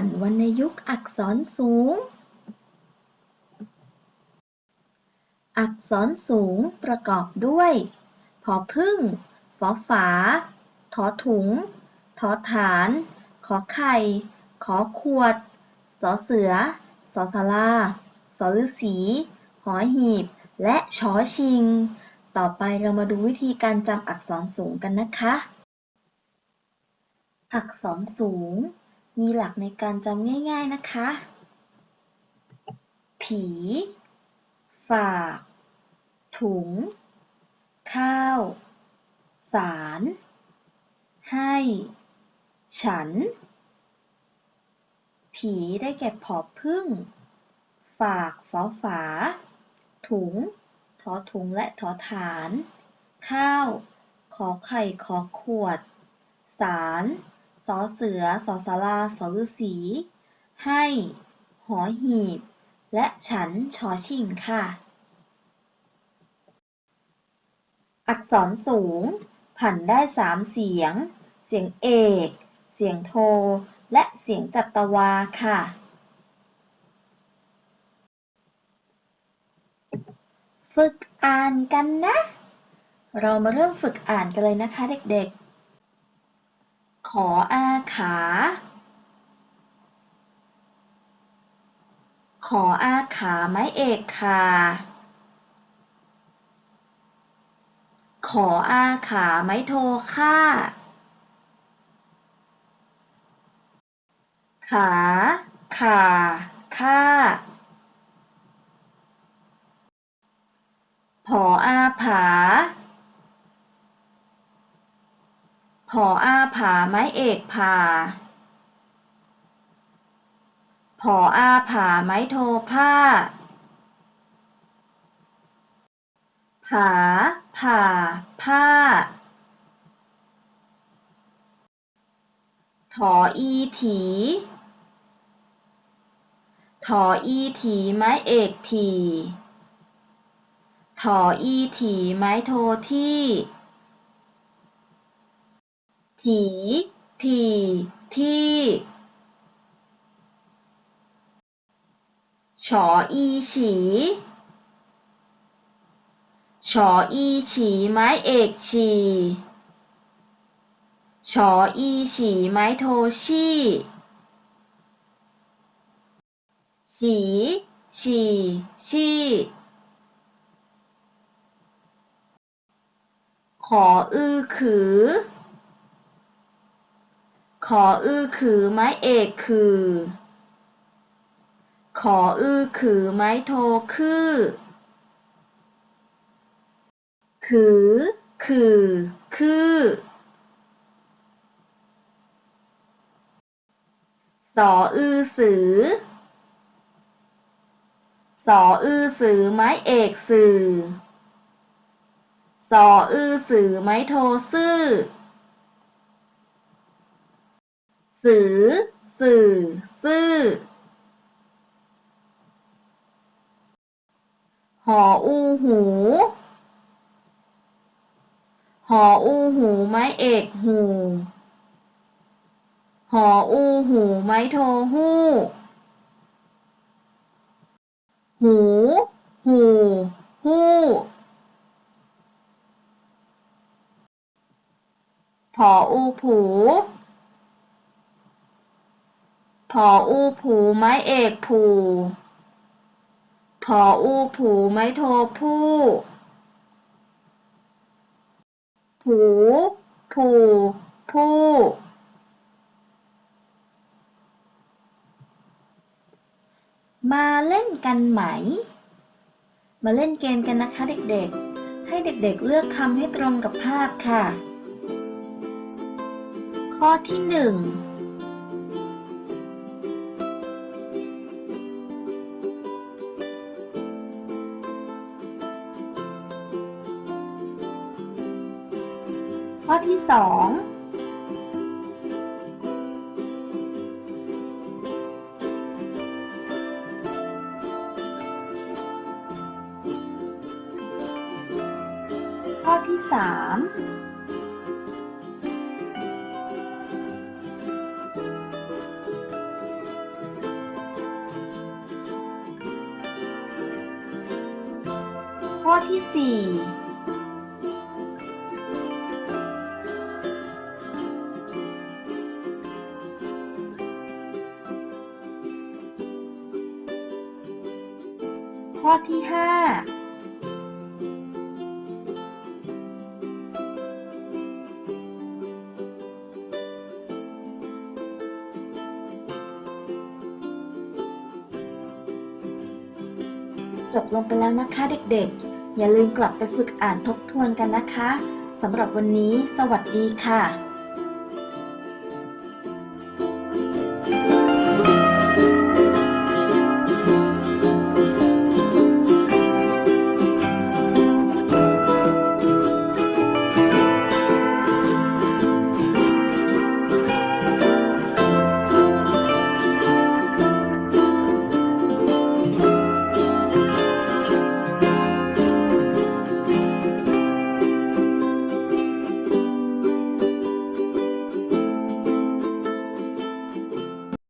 ผันวรรณยุกต์อักษรสูง อักษรสูงประกอบด้วยผอพึ่งฝอฝาถอถุงถอฐาน ขอไข่ ขอขวด สอเสือ สอสาราสอฤาษีหอหีบ และชอชิง ต่อไปเรามาดูวิธีการจำอักษรสูงกันนะคะ อักษรสูง มีหลักในการจำง่าย ๆนะคะ ผี ฝาก ถุง ข้าว สาร ให้ ฉัน ผีได้แก่ผอพึ่ง ฝากฝอฝา ถุงทอถุงและทอฐาน ข้าว ขอไข่ขอขวด สาร สอเสือสอสาราสอฤาษีให้ หอหีบ และฉันชอชิงค่ะ อักษรสูง ผันได้สามเสียง เสียงเอก เสียงโท และเสียงจัตวาค่ะ ฝึกอ่านกันนะ เรามาเริ่มฝึกอ่านกันเลยนะคะเด็กๆ ขออาขา ขออาขาไม้เอกค่ะ ขออาขาไม้โทค่าขา ขา ค่าผออาผา ผออาผาไม้เอกผ่าผออาผาไม้โทผ้า ผาผ่า ผ้า ถออีถี ถออีถีไม้เอกถี ถออีถีไม้โทที่ ถี ถี่ ที่ฉออีฉีฉออีฉีไม้เอกฉีฉออีฉีไม้โทชี่ฉีฉี่ชี่ขออือ ขือ ขออือขือไม้เอกคือ ขออือขือไม้โทคือขือ คือ คือสออือสือ สออือสือไม้เอกสื่อสออือสือไม้โทซื่อ สือ สื่อ ซื่อ หออูหู หออูหูไม้เอกหู หออูหูไม้โทหู้ หู หู หู้ผออูผู ผออูผูไม้เอกผูผออูผูไม้โทผู้ผูผูผู้มาเล่นกันไหม มาเล่นเกมกันนะคะเด็กๆ ให้เด็กๆเลือกคำให้ตรงกับภาพค่ะ ข้อที่หนึ่ง ข้อที่สองข้อที่สามข้อที่สี่ ข้อที่ห้าจบลงไปแล้วนะคะเด็กๆ อย่าลืมกลับไปฝึกอ่านทบทวนกันนะคะสำหรับวันนี้ สวัสดีค่ะ